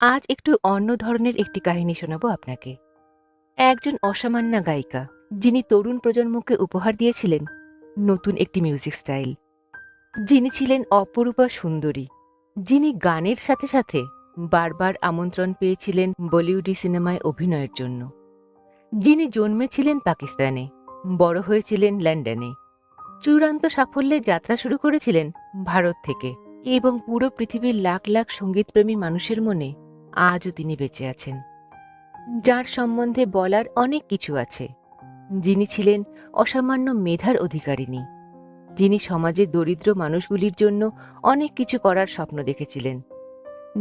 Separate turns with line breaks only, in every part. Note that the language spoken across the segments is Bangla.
আজ একটু অন্য ধরনের একটি কাহিনী শোনাবো আপনাকে। একজন অসামান্যা গায়িকা, যিনি তরুণ প্রজন্মকে উপহার দিয়েছিলেন নতুন একটি মিউজিক স্টাইল। যিনি ছিলেন অপরূপা সুন্দরী, যিনি গানের সাথে সাথে বারবার আমন্ত্রণ পেয়েছিলেন বলিউডি সিনেমায় অভিনয়ের জন্য। যিনি জন্মেছিলেন পাকিস্তানে, বড় হয়েছিলেন লন্ডনে, চূড়ান্ত সাফল্যের যাত্রা শুরু করেছিলেন ভারত থেকে এবং পুরো পৃথিবীর লাখ লাখ সঙ্গীতপ্রেমী মানুষের মনে আজও তিনি বেঁচে আছেন। যার সম্বন্ধে বলার অনেক কিছু আছে। যিনি ছিলেন অসামান্য মেধার অধিকারিণী। যিনি সমাজে দরিদ্র মানুষগুলির জন্য অনেক কিছু করার স্বপ্ন দেখেছিলেন।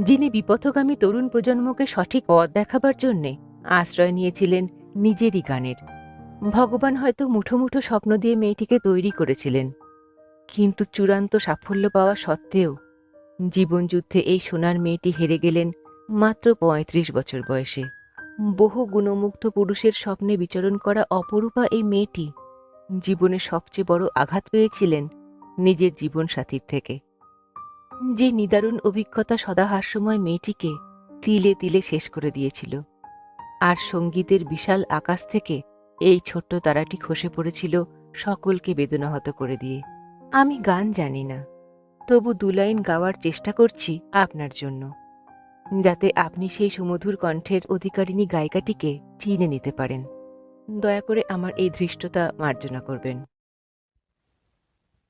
যিনি বিপথগামী তরুণ প্রজন্মকে সঠিক পথ দেখাবার জন্যে আশ্রয় নিয়েছিলেন নিজেরই গানের। ভগবান হয়তো মুঠো মুঠো স্বপ্ন দিয়ে মেয়েটিকে তৈরি করেছিলেন। কিন্তু চূড়ান্ত সাফল্য পাওয়া সত্ত্বেও জীবনযুদ্ধে এই সোনার মেয়েটি হেরে গেলেন মাত্র পঁয়ত্রিশ বছর বয়সে। বহু গুণমুগ্ধ পুরুষের স্বপ্নে বিচরণ করা অপরূপা এই মেয়েটি জীবনে সবচেয়ে বড় আঘাত পেয়েছিলেন নিজের জীবনসাথীর থেকে। যে নিদারুণ অভিজ্ঞতা সদা হাস্যময় মেয়েটিকে তিলে তিলে শেষ করে দিয়েছিল। আর সঙ্গীতের বিশাল আকাশ থেকে এই ছোট্ট তারাটি খসে পড়েছিল সকলকে বেদনাহত করে দিয়ে। আমি গান জানি না, তবু দুলাইন গাওয়ার চেষ্টা করছি আপনার জন্য। যাতে আপনি সেই সুমধুর কণ্ঠের অধিকারিণী গায়িকাটিকে চিনে নিতে পারেন দয়া করে আমার এই ধৃষ্টতা মার্জনা করবেন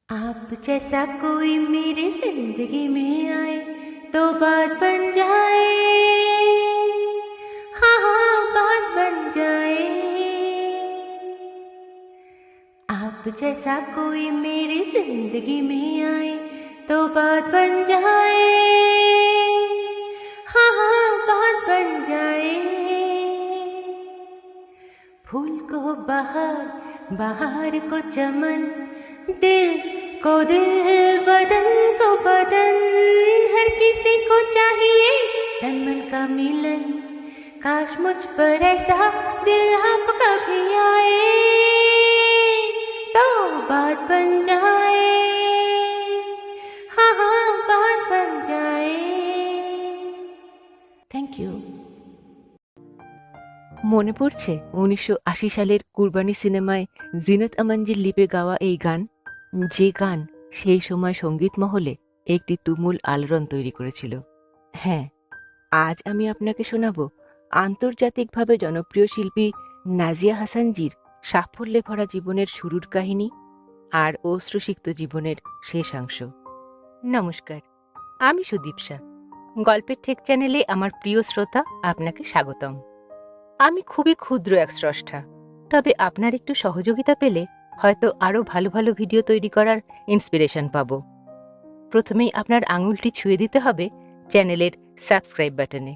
आप जैसा कोई मेरी जिंदगी में आए तो बात बन जाए हाँ हाँ बात बन जाए आप जैसा कोई मेरी जिंदगी में आए तो बात बन जाए हाँ हाँ बात बन जाए। फूल को बाहर बाहर को चमन, दिल को दिल, बदन को बदन। हर किसी को चाहिए मन का मिलन। काश मुझ पर ऐसा दिल
মনে পড়ছে উনিশশো আশি সালের কুরবানি সিনেমায় জিনত আমানজির লিপে গাওয়া এই গান? যে গান সেই সময় সংগীত মহলে একটি তুমুল আলোড়ন তৈরি করেছিল। হ্যাঁ আজ আমি আপনাকে শোনাব আন্তর্জাতিকভাবে জনপ্রিয় শিল্পী নাজিয়া হাসানজির সাফল্যে ভরা জীবনের শুরুর কাহিনী আর অশ্রুসিক্ত জীবনের শেষাংশ নমস্কার, আমি সুদীপসা। গল্পের ঠেক চ্যানেলে আমার প্রিয় শ্রোতা, আপনাকে স্বাগতম। আমি খুবই ক্ষুদ্র এক স্রষ্টা। তবে আপনার একটু সহযোগিতা পেলে হয়তো আরও ভালো ভালো ভিডিও তৈরি করার ইন্সপিরেশন পাব। প্রথমেই আপনার আঙুলটি ছুঁয়ে দিতে হবে চ্যানেলের সাবস্ক্রাইব বাটনে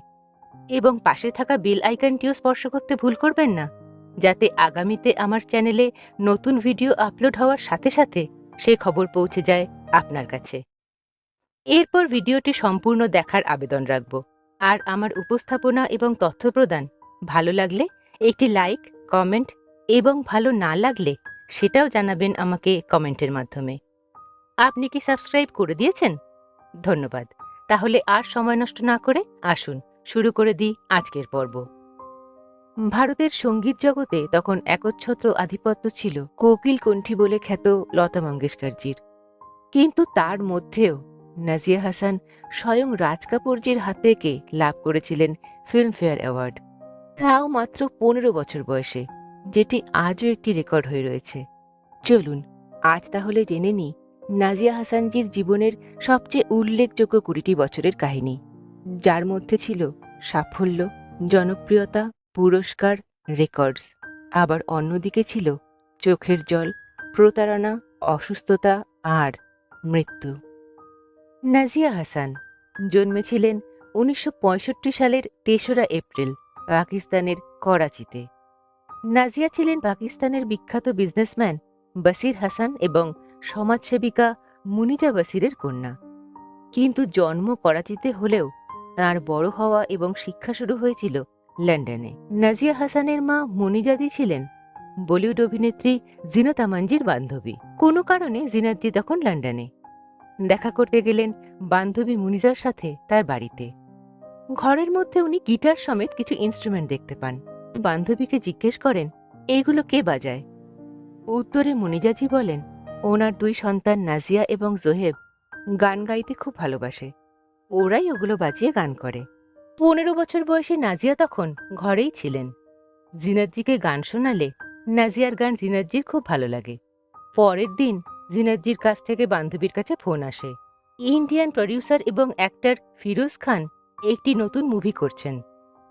এবং পাশে থাকা বেল আইকনটিও স্পর্শ করতে ভুল করবেন না, যাতে আগামীতে আমার চ্যানেলে নতুন ভিডিও আপলোড হওয়ার সাথে সাথে সে খবর পৌঁছে যায় আপনার কাছে। এরপর ভিডিওটি সম্পূর্ণ দেখার আবেদন রাখব। আর আমার উপস্থাপনা এবং তথ্য প্রদান ভালো লাগলে একটি লাইক কমেন্ট এবং ভালো না লাগলে সেটাও জানাবেন আমাকে কমেন্টের মাধ্যমে। আপনি কি সাবস্ক্রাইব করে দিয়েছেন? ধন্যবাদ। তাহলে আর সময় নষ্ট না করে আসুন, শুরু করে দিই আজকের পর্ব। ভারতের সংগীত জগতে তখন একচ্ছত্র আধিপত্য ছিল কোকিল কণ্ঠী বলে খ্যাত লতা মঙ্গেশকরজির। কিন্তু তার মধ্যেও নাজিয়া হাসান স্বয়ং রাজ কাপুরজির হাত থেকে লাভ করেছিলেন ফিল্মফেয়ার অ্যাওয়ার্ড তাও মাত্র পনেরো বছর বয়সে, যেটি আজও একটি রেকর্ড হয়ে রয়েছে। চলুন, আজ তাহলে জেনে নিই নাজিয়া হাসানজির জীবনের সবচেয়ে উল্লেখযোগ্য কুড়িটি বছরের কাহিনী। যার মধ্যে ছিল সাফল্য, জনপ্রিয়তা, পুরস্কার, রেকর্ডস। আবার অন্যদিকে ছিল চোখের জল, প্রতারণা, অসুস্থতা আর মৃত্যু। নাজিয়া হাসান জন্মেছিলেন উনিশশো পঁয়ষট্টি সালের তেসরা এপ্রিল পাকিস্তানের করাচিতে। নাজিয়া ছিলেন পাকিস্তানের বিখ্যাত বিজনেসম্যান বসির হাসান এবং সমাজসেবিকা মুনিজা বসিরের কন্যা। কিন্তু জন্ম করাচিতে হলেও তার বড় হওয়া এবং শিক্ষা শুরু হয়েছিল লন্ডনে। নাজিয়া হাসানের মা মুনিজাদি ছিলেন বলিউড অভিনেত্রী জিনত আমানজির বান্ধবী। কোনো কারণে জিনাতজি তখন লন্ডনে। দেখা করতে গেলেন বান্ধবী মুনিজার সাথে তার বাড়িতে। ঘরের মধ্যে উনি গিটার সমেত কিছু ইনস্ট্রুমেন্ট দেখতে পান। বান্ধবীকে জিজ্ঞেস করেন এইগুলো কে বাজায়? উত্তরে মনিজাজি বলেন, ওনার দুই সন্তান নাজিয়া এবং জোহেব গান গাইতে খুব ভালোবাসে। ওরাই ওগুলো বাজিয়ে গান করে। পনেরো বছর বয়সে নাজিয়া তখন ঘরেই ছিলেন। জিনাজ্জিকে গান শোনালে নাজিয়ার গান জিনাজ্জির খুব ভালো লাগে। পরের দিন জিনাজ্জির কাছ থেকে বান্ধবীর কাছে ফোন আসে। ইন্ডিয়ান প্রডিউসার এবং অ্যাক্টর ফিরোজ খান একটি নতুন মুভি করছেন,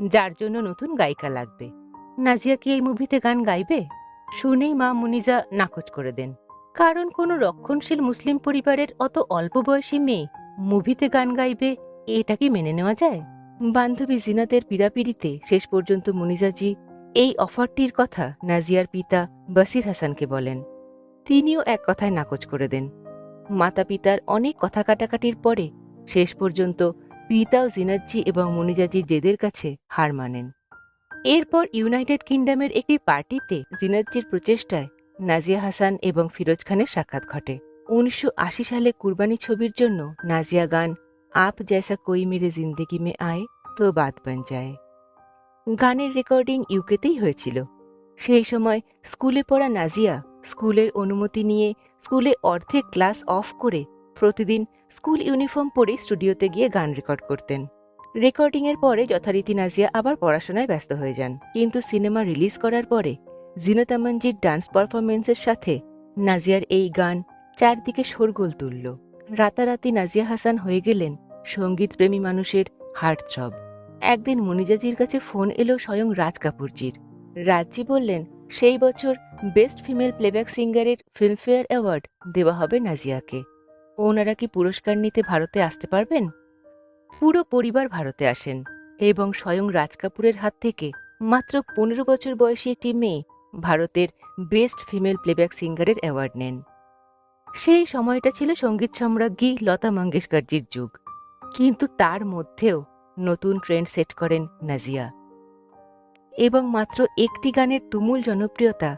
যার জন্য নতুন গায়িকা লাগবে। নাজিয়া কি এই মুভিতে গান গাইবে? শুনেই মা মুনিজা নাকচ করে দেন। কারণ কোনো রক্ষণশীল মুসলিম পরিবারের অত অল্প বয়সী মেয়ে মুভিতে গান গাইবে, এটা কি মেনে নেওয়া যায়? বান্ধবী জিনাতের পীড়াপিড়িতে শেষ পর্যন্ত মুনিজাজি এই অফারটির কথা নাজিয়ার পিতা বাসির হাসানকে বলেন। তিনিও এক কথায় নাকচ করে দেন। মাতা পিতার অনেক কথা কাটাকাটির পরে শেষ পর্যন্ত পিতাও জিনাজি এবং মনিজাজি জেদের কাছে হার মানেন। এরপর ইউনাইটেড কিংডমের একটি পার্টিতে জিনাজ্জির প্রচেষ্টায় নাজিয়া হাসান এবং ফিরোজ খানের সাক্ষাৎ ঘটে। উনিশশো আশি সালে কুরবানি ছবির জন্য নাজিয়া গান আপ জ্যাসা কই মেরে জিন্দেগি মে আয় তো বাদ বান যায় গানের রেকর্ডিং ইউকেতেই হয়েছিল। সেই সময় স্কুলে পড়া নাজিয়া স্কুলের অনুমতি নিয়ে স্কুলে অর্ধেক ক্লাস অফ করে প্রতিদিন স্কুল ইউনিফর্ম পরে স্টুডিওতে গিয়ে গান রেকর্ড করতেন। রেকর্ডিংয়ের পরে যথারীতি নাজিয়া আবার পড়াশোনায় ব্যস্ত হয়ে যান। কিন্তু সিনেমা রিলিজ করার পরে জিনাত ডান্স পারফরমেন্সের সাথে নাজিয়ার এই গান চারদিকে শোরগোল তুলল। রাতারাতি নাজিয়া হাসান হয়ে গেলেন সংগীত প্রেমী মানুষের হার্ট থ্রব একদিন মনিজাজির কাছে ফোন এলো স্বয়ং রাজ কাপুরজির। রাজজি বললেন, সেই বছর বেস্ট ফিমেল প্লেব্যাক সিঙ্গারের ফিল্মফেয়ার অ্যাওয়ার্ড দেওয়া হবে নাজিয়াকে। ওনারা কি পুরস্কার নিতে ভারতে আসতে পারবেন? পুরো পরিবার ভারতে আসেন এবং স্বয়ং রাজ কাপুরের হাত থেকে মাত্র পনেরো বছর বয়সী একটি মেয়ে ভারতের বেস্ট ফিমেল প্লেব্যাক সিঙ্গারের অ্যাওয়ার্ড নেন। সেই সময়টা ছিল সংগীত সম্রাজ্ঞী লতা মঙ্গেশকরজির যুগ। কিন্তু তার মধ্যেও নতুন ট্রেন্ড সেট করেন নাজিয়া। এবং মাত্র একটি গানের তুমুল জনপ্রিয়তা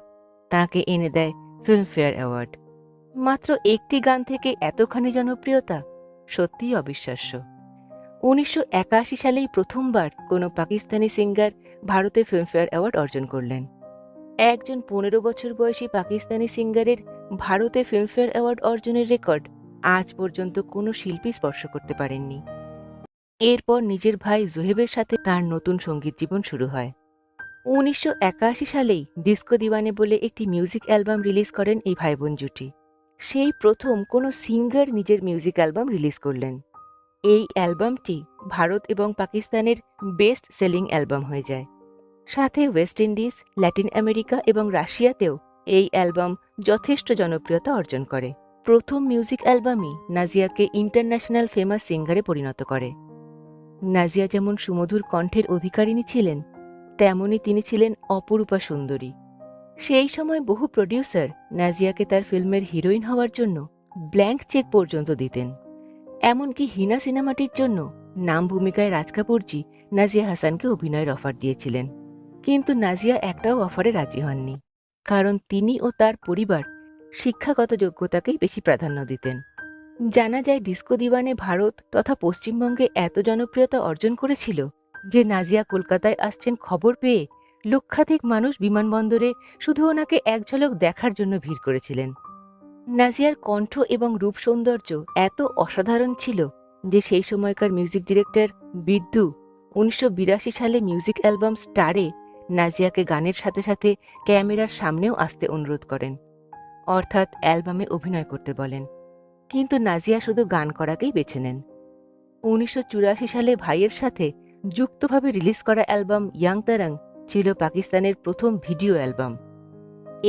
তাকে এনে দেয় ফিল্মফেয়ার অ্যাওয়ার্ড। মাত্র একটি গান থেকে এতখানি জনপ্রিয়তা? সত্যিই অবিশ্বাস্য। উনিশশো একাশি সালেই প্রথমবার কোনো পাকিস্তানি সিঙ্গার ভারতে ফিল্মফেয়ার অ্যাওয়ার্ড অর্জন করলেন। একজন পনেরো বছর বয়সী পাকিস্তানি সিঙ্গারের ভারতে ফিল্মফেয়ার অ্যাওয়ার্ড অর্জনের রেকর্ড আজ পর্যন্ত কোনো শিল্পী স্পর্শ করতে পারেননি। এরপর নিজের ভাই জোহেবের সাথে তার নতুন সংগীত জীবন শুরু হয়। উনিশশো একাশি সালেই ডিস্কো দিওয়ানে বলে একটি মিউজিক অ্যালবাম রিলিজ করেন এই ভাই বোন জুটি। সেই প্রথম কোনো সিঙ্গার নিজের মিউজিক অ্যালবাম রিলিজ করলেন। এই অ্যালবামটি ভারত এবং পাকিস্তানের বেস্ট সেলিং অ্যালবাম হয়ে যায়। সাথে ওয়েস্ট ইন্ডিজ, ল্যাটিন আমেরিকা এবং রাশিয়াতেও এই অ্যালবাম যথেষ্ট জনপ্রিয়তা অর্জন করে। প্রথম মিউজিক অ্যালবামই নাজিয়াকে ইন্টারন্যাশনাল ফেমাস সিঙ্গারে পরিণত করে। নাজিয়া যেমন সুমধুর কণ্ঠের অধিকারিণী ছিলেন, তেমনি তিনি ছিলেন অপরূপা সুন্দরী। সেই সময় বহু প্রডিউসার নাজিয়াকে তার ফিল্মের হিরোইন হওয়ার জন্য ব্ল্যাঙ্ক চেক পর্যন্ত দিতেন। এমনকি হিনা সিনেমাটির জন্য নাম ভূমিকায় রাজ কাপুরজি, নাজিয়া হাসানকে অভিনয়ের অফার দিয়েছিলেন। কিন্তু নাজিয়া একটাও অফারে রাজি হননি। কারণ তিনি ও তার পরিবার শিক্ষাগত যোগ্যতাকেই বেশি প্রাধান্য দিতেন। জানা যায় ডিস্কো দিওয়ানে ভারত তথা পশ্চিমবঙ্গে এত জনপ্রিয়তা অর্জন করেছিল যে নাজিয়া কলকাতায় আসছেন খবর পেয়ে লক্ষাধিক মানুষ বিমানবন্দরে শুধু ওনাকে এক ঝলক দেখার জন্য ভিড় করেছিলেন। নাজিয়ার কণ্ঠ এবং রূপ সৌন্দর্য এত অসাধারণ ছিল যে সেই সময়কার মিউজিক ডিরেক্টর বিদ্যু উনিশশো বিরাশি সালে মিউজিক অ্যালবাম স্টারে নাজিয়াকে গানের সাথে সাথে ক্যামেরার সামনেও আসতে অনুরোধ করেন, অর্থাৎ অ্যালবামে অভিনয় করতে বলেন। কিন্তু নাজিয়া শুধু গান করাকেই বেছে নেন। উনিশশো চুরাশি সালে ভাইয়ের সাথে যুক্তভাবে রিলিজ করা অ্যালবাম ইয়াং তারাং ছিল পাকিস্তানের প্রথম ভিডিও অ্যালবাম।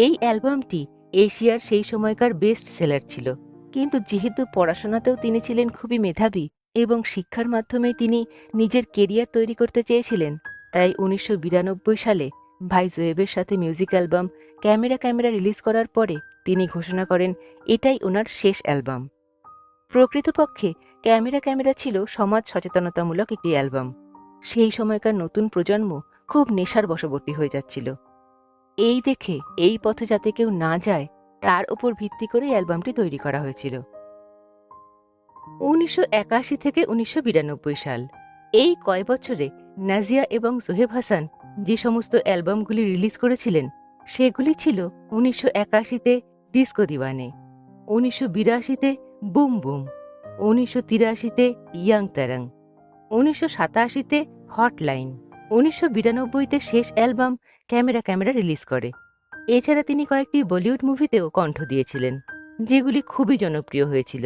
এই অ্যালবামটি এশিয়ার সেই সময়কার বেস্ট সেলার ছিল, কিন্তু যেহেতু পড়াশোনাতেও তিনি ছিলেন খুবই মেধাবী এবং শিক্ষার মাধ্যমে তিনি নিজের কেরিয়ার তৈরি করতে চেয়েছিলেন, তাই উনিশশো বিরানব্বই সালে ভাই জোয়েবের সাথে music album camera camera release করার পরে তিনি ঘোষণা করেন, এটাই ওনার শেষ অ্যালবাম। প্রকৃতপক্ষে ক্যামেরা ক্যামেরা ছিল সমাজ সচেতনতামূলক একটি অ্যালবাম। সেই সময়কার নতুন প্রজন্ম খুব নেশার বশবর্তী হয়ে যাচ্ছিল। এই দেখে, এই পথে যাতে কেউ না যায়, তার উপর ভিত্তি করে অ্যালবামটি তৈরি করা হয়েছিল। উনিশশো একাশি থেকে উনিশশো বিরানব্বই সাল। এই কয় বছরে নাজিয়া এবং সোহেব হাসান যে সমস্ত অ্যালবামগুলি রিলিজ করেছিলেন, সেগুলি ছিল উনিশশো একাশিতে ডিস্কো দিওয়ানে, উনিশশো বিরাশিতে বুম বুম, উনিশশো তিরাশিতে ইয়াং তারাং, উনিশশো সাতাশিতে হটলাইন। উনিশশো বিরানব্বইতে শেষ অ্যালবাম ক্যামেরা ক্যামেরা রিলিজ করে। এছাড়া তিনি কয়েকটি বলিউড মুভিতেও কণ্ঠ দিয়েছিলেন, যেগুলি খুবই জনপ্রিয় হয়েছিল।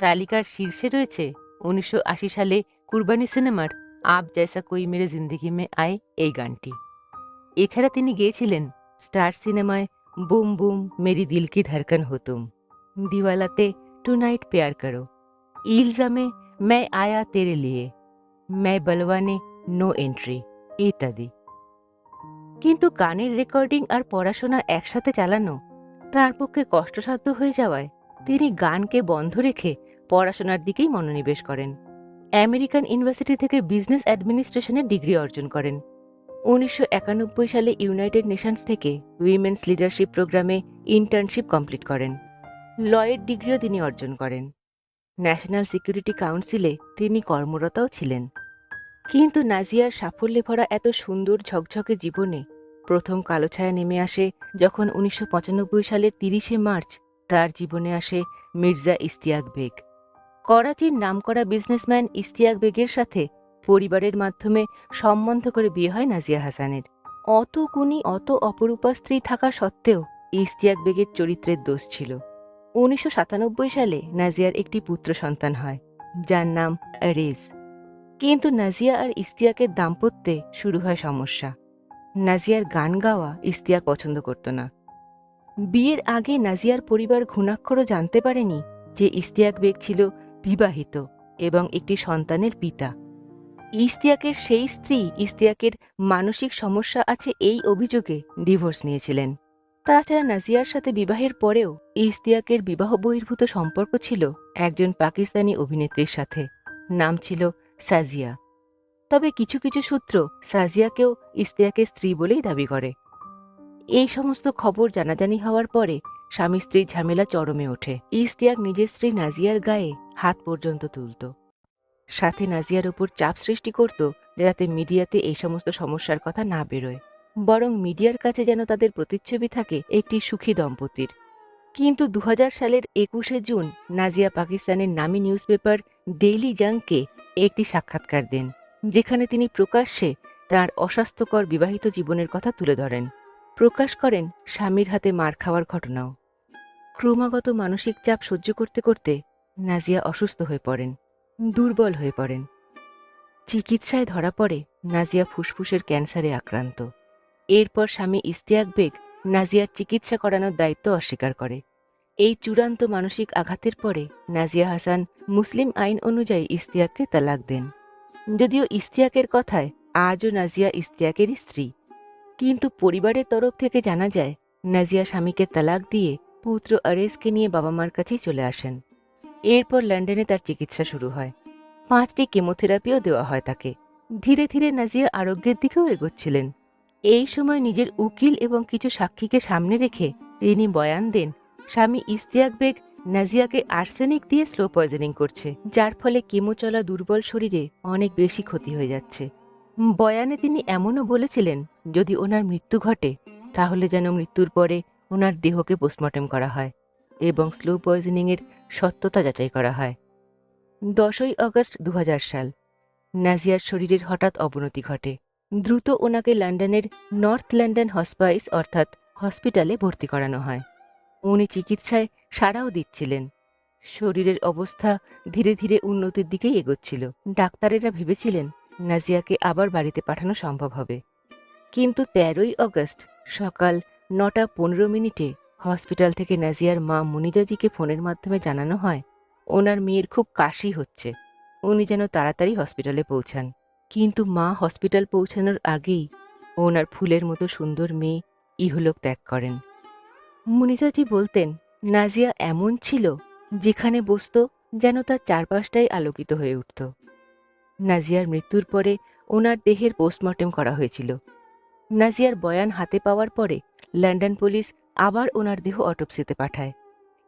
তালিকার শীর্ষে রয়েছে উনিশশো আশি সালে কুরবানি সিনেমার আপ জায়সা কই মেরে জিন্দিগি মে আয় এই গানটি। এছাড়া তিনি গেয়েছিলেন স্টার সিনেমায় বুম বুম মেরি দিল কি ধারকান হতুম দিওয়ালাতে টু নাইট পেয়ার করো, ইলজামে ম্যায় আয়া তেরে লিয়ে ম্যায় বলওয়ানে নো এন্ট্রি। ইত্যাদি। কিন্তু গানের রেকর্ডিং আর পড়াশোনা একসাথে চালানো তার পক্ষে কষ্টসাধ্য হয়ে যাওয়ায় তিনি গানকে বন্ধ রেখে পড়াশোনার দিকেই মনোনিবেশ করেন। আমেরিকান ইউনিভার্সিটি থেকে বিজনেস অ্যাডমিনিস্ট্রেশনের ডিগ্রি অর্জন করেন। উনিশশো একানব্বই সালে ইউনাইটেড নেশনস থেকে উইমেন্স লিডারশিপ প্রোগ্রামে ইন্টার্নশিপ কমপ্লিট করেন। লয়ের ডিগ্রিও তিনি অর্জন করেন। ন্যাশনাল সিকিউরিটি কাউন্সিলে তিনি কর্মরতও ছিলেন। কিন্তু নাজিয়ার সাফল্যে ভরা এত সুন্দর ঝকঝকে জীবনে প্রথম কালো ছায়া নেমে আসে যখন উনিশশো পঁচানব্বই সালের তিরিশে মার্চ তার জীবনে আসে মির্জা ইস্তিয়াক বেগ। করাচির নামকরা বিজনেসম্যান ইস্তিয়াক বেগের সাথে পরিবারের মাধ্যমে সম্বন্ধ করে বিয়ে হয় নাজিয়া হাসানের। অত গুণী, অত অপরূপা স্ত্রী থাকা সত্ত্বেও ইস্তিয়াক বেগের চরিত্রের দোষ ছিল। উনিশশো সাতানব্বই সালে নাজিয়ার একটি পুত্র সন্তান হয়, যার নাম রেজ। কিন্তু নাজিয়া আর ইস্তিয়াকের দাম্পত্যে শুরু হয় সমস্যা। নাজিয়ার গান গাওয়া ইস্তিয়াক পছন্দ করত না। বিয়ের আগে নাজিয়ার পরিবার ঘুণাক্ষরও জানতে পারেনি যে ইস্তিয়াক বেগ ছিল বিবাহিত এবং একটি সন্তানের পিতা। ইস্তিয়াকের সেই স্ত্রী ইস্তিয়াকের মানসিক সমস্যা আছে এই অভিযোগে ডিভোর্স নিয়েছিলেন। তাছাড়া নাজিয়ার সাথে বিবাহের পরেও ইস্তিয়াকের বিবাহ বহির্ভূত সম্পর্ক ছিল একজন পাকিস্তানি অভিনেত্রীর সাথে। নাম ছিল সাজিয়া। তবে কিছু কিছু সূত্র সাজিয়াকেও ইস্তিয়াকের স্ত্রী বলেই দাবি করে। এই সমস্ত খবর জানাজানি হওয়ার পরে স্বামী স্ত্রীর ঝামেলা চরমে ওঠে। ইস্তিয়াক নিজের স্ত্রী নাজিয়ার গায়ে হাত পর্যন্ত তুলত। সাথে নাজিয়ার ওপর চাপ সৃষ্টি করত যাতে মিডিয়াতে এই সমস্ত সমস্যার কথা না বেরোয়। বরং মিডিয়ার কাছে যেন তাদের প্রতিচ্ছবি থাকে একটি সুখী দম্পতির। কিন্তু দু হাজার সালের একুশে জুন নাজিয়া পাকিস্তানের নামী নিউজ পেপার ডেইলি জাংকে একটি সাক্ষাৎকার দেন, যেখানে তিনি প্রকাশ্যে তার অস্বাস্থ্যকর বিবাহিত জীবনের কথা তুলে ধরেন। প্রকাশ করেন স্বামীর হাতে মার খাওয়ার ঘটনাও। ক্রমাগত মানসিক চাপ সহ্য করতে করতে নাজিয়া অসুস্থ হয়ে পড়েন, দুর্বল হয়ে পড়েন। চিকিৎসায় ধরা পড়ে নাজিয়া ফুসফুসের ক্যান্সারে আক্রান্ত। এরপর স্বামী ইস্তিয়াক বেগ নাজিয়ার চিকিৎসা করানোর দায়িত্ব অস্বীকার করে। এই চূড়ান্ত মানসিক আঘাতের পরে নাজিয়া হাসান মুসলিম আইন অনুযায়ী ইস্তিয়াককে তালাক দেন। যদিও ইস্তিয়াকের কথায় আজও নাজিয়া ইস্তিয়াকেরই স্ত্রী। কিন্তু পরিবারের তরফ থেকে জানা যায়, নাজিয়া স্বামীকে তালাক দিয়ে পুত্র আরেজকে নিয়ে বাবা মার কাছেই চলে আসেন। এরপর লন্ডনে তার চিকিৎসা শুরু হয়। পাঁচটি কেমোথেরাপিও দেওয়া হয় তাকে। ধীরে ধীরে নাজিয়া আরোগ্যের দিকেও এগোচ্ছিলেন। এই সময় নিজের উকিল এবং কিছু সাক্ষীকে সামনে রেখে তিনি বয়ান দেন স্বামী ইস্তিয়াক বেগ নাজিয়াকে আর্সেনিক দিয়ে স্লো পয়জনিং করছে, যার ফলে কেমো চলা দুর্বল শরীরে অনেক বেশি ক্ষতি হয়ে যাচ্ছে। বয়ানে তিনি এমনও বলেছিলেন, যদি ওনার মৃত্যু ঘটে, তাহলে যেন মৃত্যুর পরে ওনার দেহকে পোস্টমর্টেম করা হয় এবং স্লো পয়জনিংয়ের সত্যতা যাচাই করা হয়। দশই আগস্ট দু সাল, নাজিয়ার শরীরের হঠাৎ অবনতি ঘটে। দ্রুত ওনাকে লন্ডনের নর্থ লন্ডন হসপাইস অর্থাৎ হসপিটালে ভর্তি করানো হয়। উনি চিকিৎসায় সাড়াও দিচ্ছিলেন। শরীরের অবস্থা ধীরে ধীরে উন্নতির দিকেই এগোচ্ছিল। ডাক্তারেরা ভেবেছিলেন নাজিয়াকে আবার বাড়িতে পাঠানো সম্ভব হবে। কিন্তু তেরোই অগস্ট সকাল নটা পনেরো মিনিটে হসপিটাল থেকে নাজিয়ার মা মুনিজাজিকে ফোনের মাধ্যমে জানানো হয়, ওনার মেয়ের খুব কাশি হচ্ছে। উনি যেন তাড়াতাড়ি হসপিটালে পৌঁছান। কিন্তু মা হসপিটাল পৌঁছানোর আগেই ওনার ফুলের মতো সুন্দর মেয়ে ইহলোক ত্যাগ করেন। মুনিজাজি বলতেন, নাজিয়া এমন ছিল যেখানে বসত যেন তার চারপাশটাই আলোকিত হয়ে উঠত। নাজিয়ার মৃত্যুর পরে ওনার দেহের পোস্টমর্টেম করা হয়েছিল। নাজিয়ার বয়ান হাতে পাওয়ার পরে লন্ডন পুলিশ আবার ওনার দেহ অটোপসিতে পাঠায়।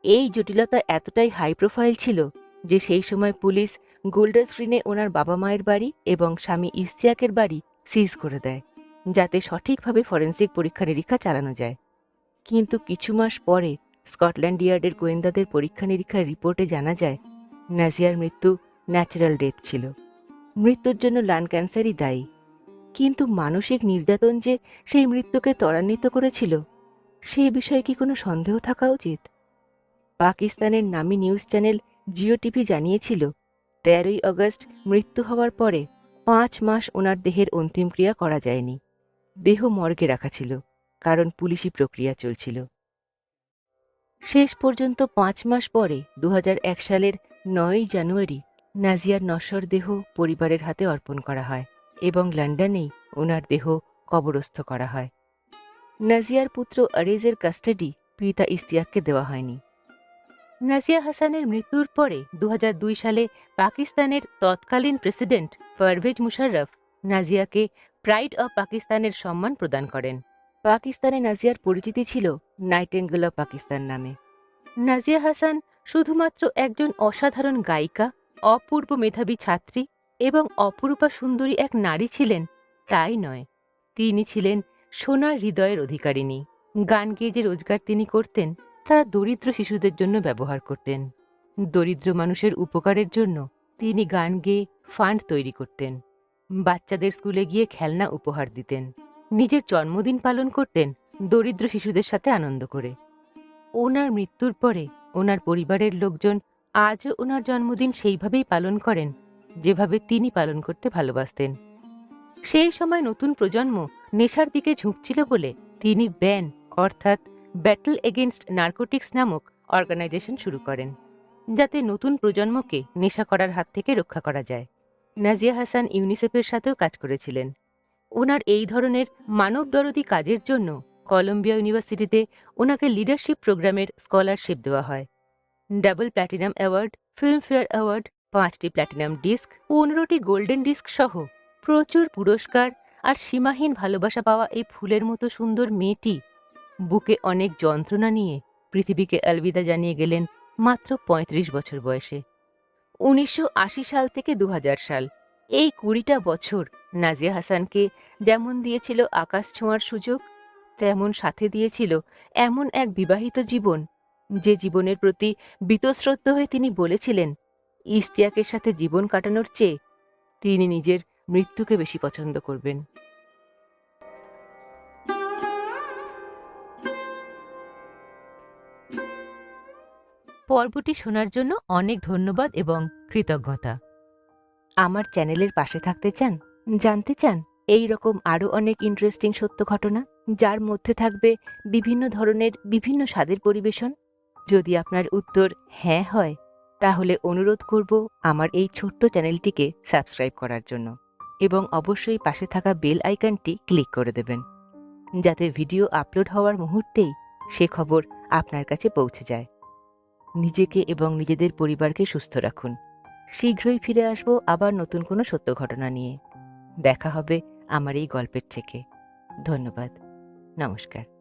এই জটিলতা এতটাই হাই প্রোফাইল ছিল যে সেই সময় পুলিশ গোল্ডার স্ক্রিনে ওনার বাবা মায়ের বাড়ি এবং স্বামী ইস্তিয়াকের বাড়ি সিজ করে দেয়, যাতে সঠিকভাবে ফরেন্সিক পরীক্ষা নিরীক্ষা চালানো যায়। কিন্তু কিছু মাস পরে স্কটল্যান্ড ইয়ার্ডের গোয়েন্দাদের পরীক্ষা নিরীক্ষার রিপোর্টে জানা যায়, নাজিয়ার মৃত্যু ন্যাচারাল ডেথ ছিল। মৃত্যুর জন্য লান ক্যান্সারই দায়ী। কিন্তু মানসিক নির্যাতন যে সেই মৃত্যুকে ত্বরান্বিত করেছিল সেই বিষয়ে কি কোনো সন্দেহ থাকা উচিত? পাকিস্তানের নামী নিউজ চ্যানেল জিও টিভি জানিয়েছিল, তেরোই আগস্ট মৃত্যু হওয়ার পরে পাঁচ মাস ওনার দেহের অন্তিম ক্রিয়া করা যায়নি। দেহ মর্গে রাখা ছিল। কারণ পুলিশি প্রক্রিয়া চলছিল। শেষ পর্যন্ত পাঁচ মাস পরে দু হাজার এক সালের নয়ই জানুয়ারি, নাজিয়ার নশ্বর দেহ পরিবারের হাতে অর্পণ করা হয় এবং লন্ডনেই ওনার দেহ কবরস্থ করা হয়। নাজিয়ার পুত্র আরেজের কাস্টাডি পিতা ইস্তিয়াককে দেওয়া হয়নি। নাজিয়া হাসানের মৃত্যুর পরে দু হাজার দুই সালে পাকিস্তানের তৎকালীন প্রেসিডেন্ট পারভেজ মুশাররফ নাজিয়াকে প্রাইড অব পাকিস্তানের সম্মান প্রদান করেন। পাকিস্তানে নাজিয়ার পরিচিতি ছিল নাইটেঙ্গেল অফ পাকিস্তান নামে। নাজিয়া হাসান শুধুমাত্র একজন অসাধারণ গায়িকা, অপূর্ব মেধাবী ছাত্রী এবং অপরূপা সুন্দরী এক নারী ছিলেন, তাই নয়। তিনি ছিলেন সোনার হৃদয়ের অধিকারিণী। গান গেয়ে যে রোজগার তিনি করতেন, তা দরিদ্র শিশুদের জন্য ব্যবহার করতেন। দরিদ্র মানুষের উপকারের জন্য তিনি গান গেয়ে ফান্ড তৈরি করতেন। বাচ্চাদের স্কুলে গিয়ে খেলনা উপহার দিতেন। নিজের জন্মদিন পালন করতেন দরিদ্র শিশুদের সাথে আনন্দ করে। ওনার মৃত্যুর পরে ওনার পরিবারের লোকজন আজও ওনার জন্মদিন সেইভাবেই পালন করেন, যেভাবে তিনি পালন করতে ভালোবাসতেন। সেই সময় নতুন প্রজন্ম নেশার দিকে ঝুঁকছিল বলে তিনি ব্যান, অর্থাৎ ব্যাটল এগেনস্ট নার্কোটিক্স নামক অর্গানাইজেশন শুরু করেন, যাতে নতুন প্রজন্মকে নেশা করার হাত থেকে রক্ষা করা যায়। নাজিয়া হাসান ইউনিসেফের সাথেও কাজ করেছিলেন। ওনার এই ধরনের মানবদরদী কাজের জন্য কলম্বিয়া ইউনিভার্সিটিতে ওনাকে লিডারশিপ প্রোগ্রামের স্কলারশিপ দেওয়া হয়। Double platinum award, Filmfare award, পাঁচটি প্ল্যাটিনাম ডিস্ক, পনেরোটি গোল্ডেন ডিস্ক সহ প্রচুর পুরস্কার আর সীমাহীন ভালোবাসা পাওয়া এই ফুলের মতো সুন্দর মেয়েটি বুকে অনেক যন্ত্রণা নিয়ে পৃথিবীকে আলবিদা জানিয়ে গেলেন মাত্র ৩৫ বছর বয়সে। উনিশশো আশি সাল থেকে দু হাজার সাল এই কুড়িটা বছর নাজিয়া হাসানকে যেমন দিয়েছিল আকাশ ছোঁয়ার সুযোগ, তেমন সাথে দিয়েছিল এমন এক বিবাহিত জীবন, যে জীবনের প্রতি বীতশ্রদ্ধ হয়ে তিনি বলেছিলেন ইস্তিয়াকের সাথে জীবন কাটানোর চেয়ে তিনি নিজের মৃত্যুকে বেশি পছন্দ করবেন। পর্বটি শোনার জন্য অনেক ধন্যবাদ এবং কৃতজ্ঞতা। আমার চ্যানেলের পাশে থাকতে চান, জানতে চান এই রকম আরও অনেক ইন্টারেস্টিং সত্য ঘটনা, যার মধ্যে থাকবে বিভিন্ন ধরনের বিভিন্ন স্বাদের পরিবেশন? যদি আপনার উত্তর হ্যাঁ হয়, তাহলে অনুরোধ করব আমার এই ছোট্ট চ্যানেলটিকে সাবস্ক্রাইব করার জন্য এবং অবশ্যই পাশে থাকা বেল আইকনটি ক্লিক করে দেবেন, যাতে ভিডিও আপলোড হওয়ার মুহূর্তেই সে খবর আপনার কাছে পৌঁছে যায়। নিজেকে এবং নিজেদের পরিবারকে সুস্থ রাখুন। শীঘ্রই ফিরে আসব আবার নতুন কোনো সত্য ঘটনা নিয়ে। দেখা হবে আমার এই গল্পের থেকে। ধন্যবাদ। নমস্কার।